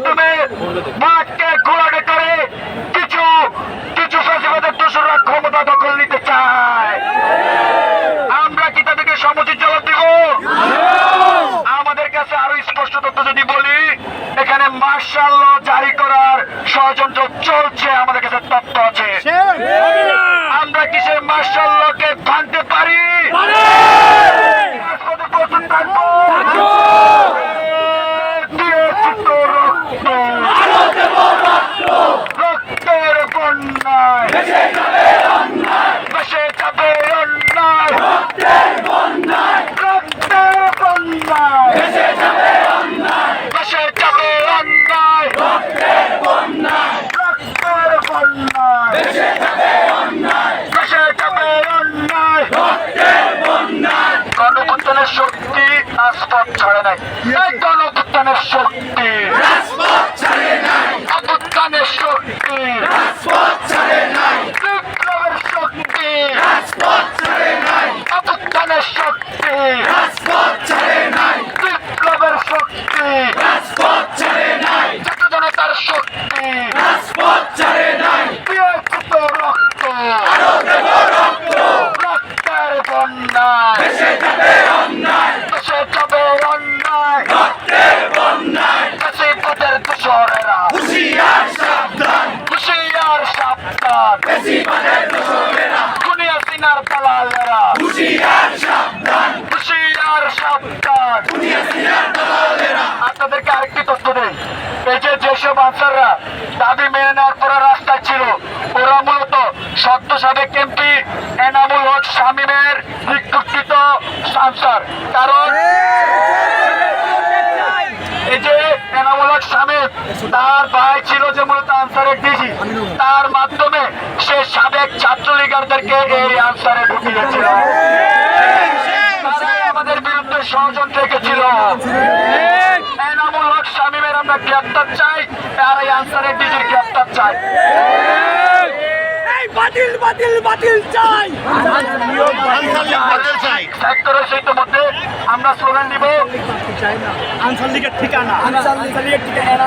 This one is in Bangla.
মাধ্যমে মাঠকে খোলাটে করে কিছু কিছু ফেসিবাদের দোষরা ক্ষমতা দখল নিতে চায়। আমরা কি তাদেরকে সমুচিত জবাব দিব? আমাদের কাছে আরও স্পষ্ট তথ্য যদি বলি এখানে মার্শাল ল জারি করার ষড়যন্ত্র চলছে আমাদের কাছে তথ্য আছে। আমরা কি সেই মার্শাল লকে ভাঙতে পারি? থাকব শক্তি আস্পদ ছাড়ে নাই। এই গণপুত্তনের শক্তি এই যে যেসব আনসাররা দাবি মেনে নেওয়ার পরে রাস্তায় ছিল, ওরা মূলত সদ্য সাবেক এমপি এনামুল হক শামীমের বিক্ষুব্ধ আনসার। কারণ এই যে তার ভাই ছিল যে মূলত তার মাধ্যমে সে সাবেক ছাত্রলীগারদেরকে এই ঢুকিয়েছিল। আমাদের ষড়যন্ত্র রেখেছিল। শামীমের গ্রেপ্তার চাই? আর এই আনসারের ডিজির গ্রেপ্তার চাই? বাতিল বাতিল বাতিল চাই। সেক্টরের সেই মধ্যে আমরা স্লোগান দিব আনসার লীগের ঠিকানা। আনসার লীগের ঠিকানা।